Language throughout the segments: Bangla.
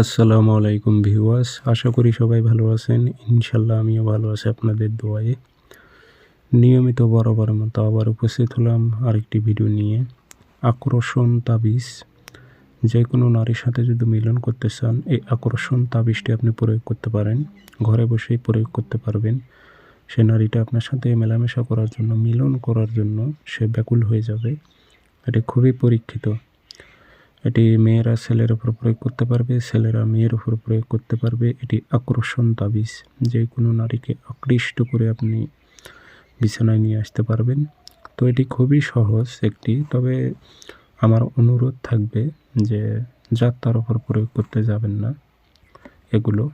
আসসালামু আলাইকুম ভিউয়ার্স, আশা করি সবাই ভালো আছেন। ইনশাল্লাহ আমিও ভালো আছি আপনাদের দোয়ায়ে। নিয়মিত বরাবরের মতো আবার উপস্থিত হলাম আরেকটি ভিডিও নিয়ে। আকর্ষণ তাবিজ। যে কোনো নারীর সাথে যদি মিলন করতে চান, এই আকর্ষণ তাবিজটি আপনি প্রয়োগ করতে পারেন। ঘরে বসেই প্রয়োগ করতে পারবেন। সে নারীটা আপনার সাথে মেলামেশা করার জন্য, মিলন করার জন্য সে ব্যাকুল হয়ে যাবে। এটি খুবই পরীক্ষিত। এটি মেয়েরা ছেলের উপর প্রয়োগ করতে পারবে, ছেলেরা মেয়ের উপর প্রয়োগ করতে পারবে। এটি আকর্ষণ তাবিজ, যে কোনো নারীকে আকৃষ্ট করে আপনি বিছানায় নিয়ে আসতে পারবেন। তো এটি খুবই সহজ একটি, তবে আমার অনুরোধ থাকবে যে যাত্রার ওপর প্রয়োগ করতে যাবেন না। এগুলো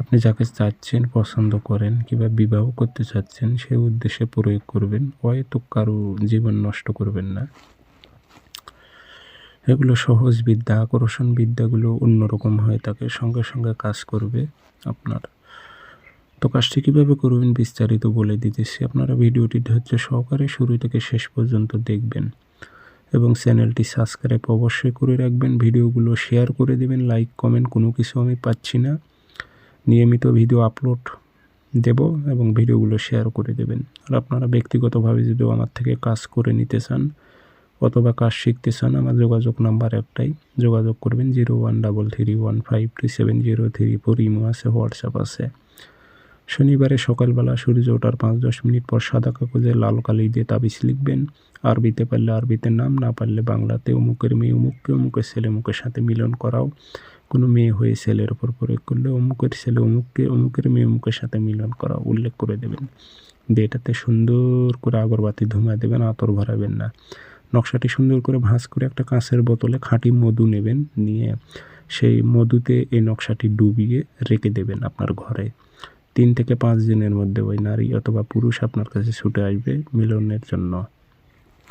আপনি যাকে চাচ্ছেন, পছন্দ করেন কিংবা বিবাহ করতে চাচ্ছেন সেই উদ্দেশ্যে প্রয়োগ করবেন। হয়তো কারও জীবন নষ্ট করবেন না। এগুলো সহজ বিদ্যা, আকর্ষণ বিদ্যাগুলো অন্যরকম হয়ে থাকে সঙ্গে সঙ্গে কাজ করবে আপনার। তো কাজটি কীভাবে করবেন বিস্তারিত বলে দিতেছি। আপনারা ভিডিওটি ধৈর্য সহকারে শুরু থেকে শেষ পর্যন্ত দেখবেন এবং চ্যানেলটি সাবস্ক্রাইব অবশ্যই করে রাখবেন। ভিডিওগুলো শেয়ার করে দেবেন, লাইক, কমেন্ট কোনো কিছু আমি পাচ্ছি না। নিয়মিত ভিডিও আপলোড দেব এবং ভিডিওগুলো শেয়ার করে দেবেন। আর আপনারা ব্যক্তিগতভাবে যদি আমার থেকে কাজ করে নিতে চান অথবা কাজ শিখতে চান, আমার যোগাযোগ নাম্বার একটাই। যোগাযোগ করবেন zero one double three one five two seven zero three four. Imo আছে, হোয়াটসঅ্যাপ আছে। শনিবারে সকালবেলা সূর্য ওঠার পাঁচ দশ মিনিট পর সাদা কাগজে লাল কালি দিয়ে তাবিজ লিখবেন। আরবিতে পারলে আরবিতে নাম, না পারলে বাংলাতে অমুকের মেয়ে অমুককে, অমুকের ছেলে অমুকের সাথে মিলন করাও। কোনো মেয়ে হয়ে ছেলের ওপর প্রয়োগ করলে অমুকের ছেলে অমুককে, অমুকের মেয়ে অমুকের সাথে মিলন করা উল্লেখ করে দেবেন। দিয়ে এটাতে সুন্দর করে আগরবাতি ধুমা দেবেন, আতর ভরাবেন না। নকশাটি সুন্দর করে ভাঁজ করে একটা কাঁচের বোতলে খাঁটি মধু নেবেন, নিয়ে সেই মধুতে এই নকশাটি ডুবিয়ে রেখে দেবেন আপনার ঘরে। তিন থেকে পাঁচ দিনের মধ্যে ওই নারী অথবা পুরুষ আপনার কাছে ছুটে আসবে মিলনের জন্য।